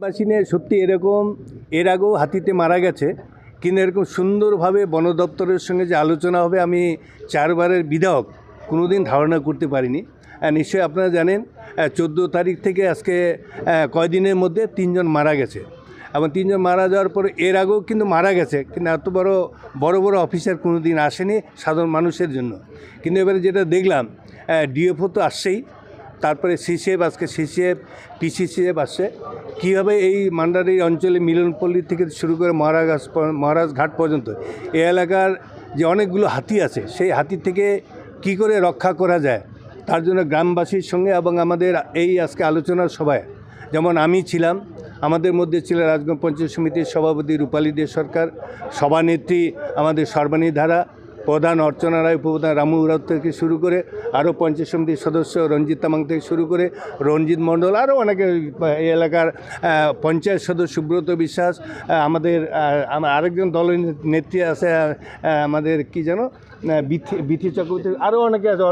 বাসী নিয়ে সত্যি এরকম, এর আগেও হাতিতে মারা গেছে। কিন্তু এরকম সুন্দরভাবে বন দপ্তরের সঙ্গে যে আলোচনা হবে, আমি চারবারের বিধায়ক, কোনোদিন ধারণা করতে পারিনি। নিশ্চয়ই আপনারা জানেন চোদ্দ তারিখ থেকে আজকে কয়দিনের মধ্যে তিনজন মারা গেছে। এবং তিনজন মারা যাওয়ার পর এর আগেও কিন্তু মারা গেছে। কিন্তু এত বড় বড় বড় অফিসার কোনো দিন আসেনি সাধারণ মানুষের জন্য। কিন্তু এবারে যেটা দেখলাম ডিএফও তো আসছেই। তারপরে সিসিএফ আজকে সিসিএফ পিসিসিএফ আসছে। কীভাবে এই মান্ডারি অঞ্চলে মিলনপল্লী থেকে শুরু করে মহারাজ মহারাজ ঘাট পর্যন্ত এই এলাকার যে অনেকগুলো হাতি আছে, সেই হাতি থেকে কি করে রক্ষা করা যায়, তার জন্য গ্রামবাসীর সঙ্গে এবং আমাদের এই আজকে আলোচনার সভায়, যেমন আমি ছিলাম, আমাদের মধ্যে ছিল রাজগঞ্জ পঞ্চায়েত সমিতির সভাপতি রূপালী দে সরকার, সভানেত্রী আমাদের সর্বাণী ধারা প্রধান অর্চনা রায় উপপ্রধান রামু উরাও থেকে শুরু করে আরও পঞ্চায়েত সমিতির সদস্য রঞ্জিত তামাং থেকে শুরু করে রঞ্জিত মণ্ডল, আরও অনেকে এলাকার পঞ্চায়েত সদস্য সুব্রত বিশ্বাস আমাদের আরেকজন দল নেত্রী আছে আমাদের কি যেন বিথি বিথি চক্রবর্তী, আরও অনেকে আছে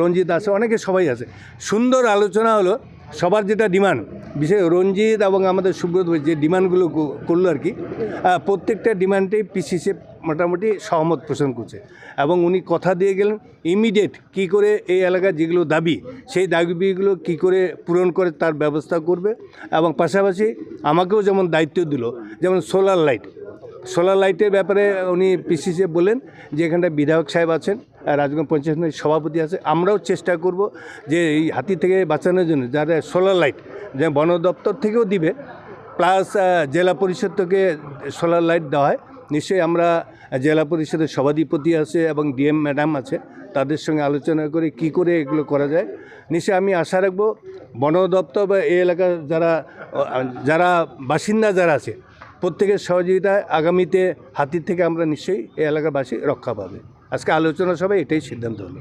রঞ্জিত আছে, অনেকে সবাই আছে। সুন্দর আলোচনা হলো, সবার যেটা ডিমান্ড, বিশেষ রঞ্জিত এবং আমাদের সুব্রত যে ডিমান্ডগুলো করল আর কি প্রত্যেকটা ডিমান্ডেই পিসিসি মোটামুটি সহমত পোষণ করছে। এবং উনি কথা দিয়ে গেলেন ইমিডিয়েট কি করে এই এলাকার যেগুলো দাবি, সেই দাবিগুলো কি করে পূরণ করে তার ব্যবস্থা করবে? এবং পাশাপাশি আমাকেও যেমন দায়িত্ব দিল, যেমন সোলার লাইট। সোলার লাইটের ব্যাপারে উনি পিসিসি বললেন যে এখানটা বিধায়ক সাহেব আছেন রাজগঞ্জ পঞ্চায়েত সভাপতি আছে, আমরাও চেষ্টা করব যে এই হাতি থেকে বাঁচানোর জন্য যারা সোলার লাইট যে বন দপ্তর থেকেও দিবে, প্লাস জেলা পরিষদ থেকে সোলার লাইট দেওয়া হয়। নিশ্চয়ই আমরা জেলা পরিষদের সভাধিপতি আছে এবং ডিএম ম্যাডাম আছে, তাদের সঙ্গে আলোচনা করে কি করে এগুলো করা যায়। নিশ্চয়ই আমি আশা রাখব বন দপ্তর বা এই এলাকার যারা যারা বাসিন্দা যারা আছে, প্রত্যেকের সহযোগিতায় আগামীতে হাতির থেকে আমরা নিশ্চয়ই এই এলাকাবাসী রক্ষা পাবে। আজকে আলোচনা সভায় এটাই সিদ্ধান্ত হলো।